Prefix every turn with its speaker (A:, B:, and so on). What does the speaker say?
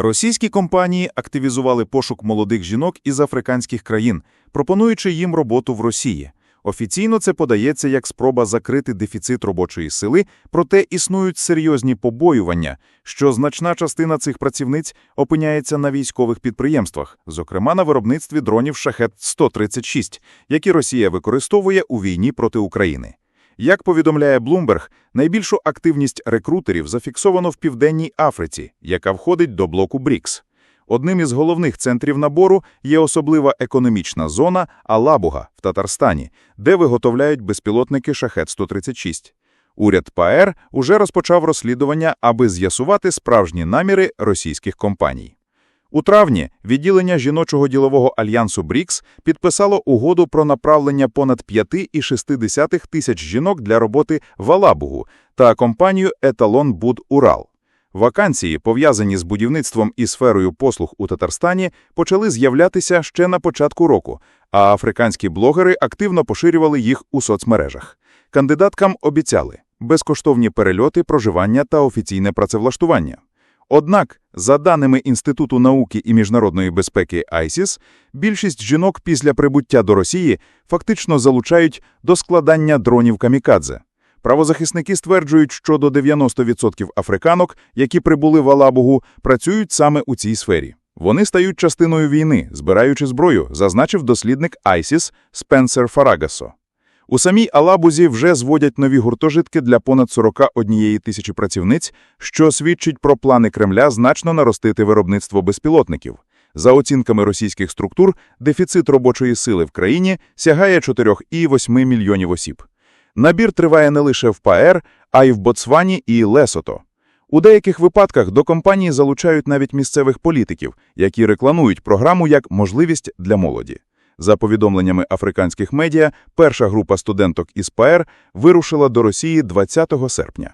A: Російські компанії активізували пошук молодих жінок із африканських країн, пропонуючи їм роботу в Росії. Офіційно це подається як спроба закрити дефіцит робочої сили, проте існують серйозні побоювання, що значна частина цих працівниць опиняється на військових підприємствах, зокрема на виробництві дронів «Шахет-136», які Росія використовує у війні проти України. Як повідомляє Bloomberg, найбільшу активність рекрутерів зафіксовано в Південній Африці, яка входить до блоку БРІКС. Одним із головних центрів набору є особлива економічна зона Алабуга в Татарстані, де виготовляють безпілотники «Шахет-136». Уряд ПАЕР уже розпочав розслідування, аби з'ясувати справжні наміри російських компаній. У травні відділення жіночого ділового альянсу БРІКС підписало угоду про направлення понад 5,6 тисяч жінок для роботи в Алабугу та компанію «Еталон Буд Урал». Вакансії, пов'язані з будівництвом і сферою послуг у Татарстані, почали з'являтися ще на початку року, а африканські блогери активно поширювали їх у соцмережах. Кандидаткам обіцяли безкоштовні перельоти, проживання та офіційне працевлаштування. Однак, за даними Інституту науки і міжнародної безпеки ISIS, більшість жінок після прибуття до Росії фактично залучають до складання дронів камікадзе. Правозахисники стверджують, що до 90% африканок, які прибули в Алабугу, працюють саме у цій сфері. Вони стають частиною війни, збираючи зброю, зазначив дослідник ISIS Спенсер Фарагасо. У самій Алабузі вже зводять нові гуртожитки для понад 41 тисячі працівниць, що свідчить про плани Кремля значно наростити виробництво безпілотників. За оцінками російських структур, дефіцит робочої сили в країні сягає 4,8 мільйонів осіб. Набір триває не лише в ПАЕР, а й в Ботсвані і Лесото. У деяких випадках до компанії залучають навіть місцевих політиків, які рекламують програму як можливість для молоді. За повідомленнями африканських медіа, перша група студенток із ПАЕР вирушила до Росії 20 серпня.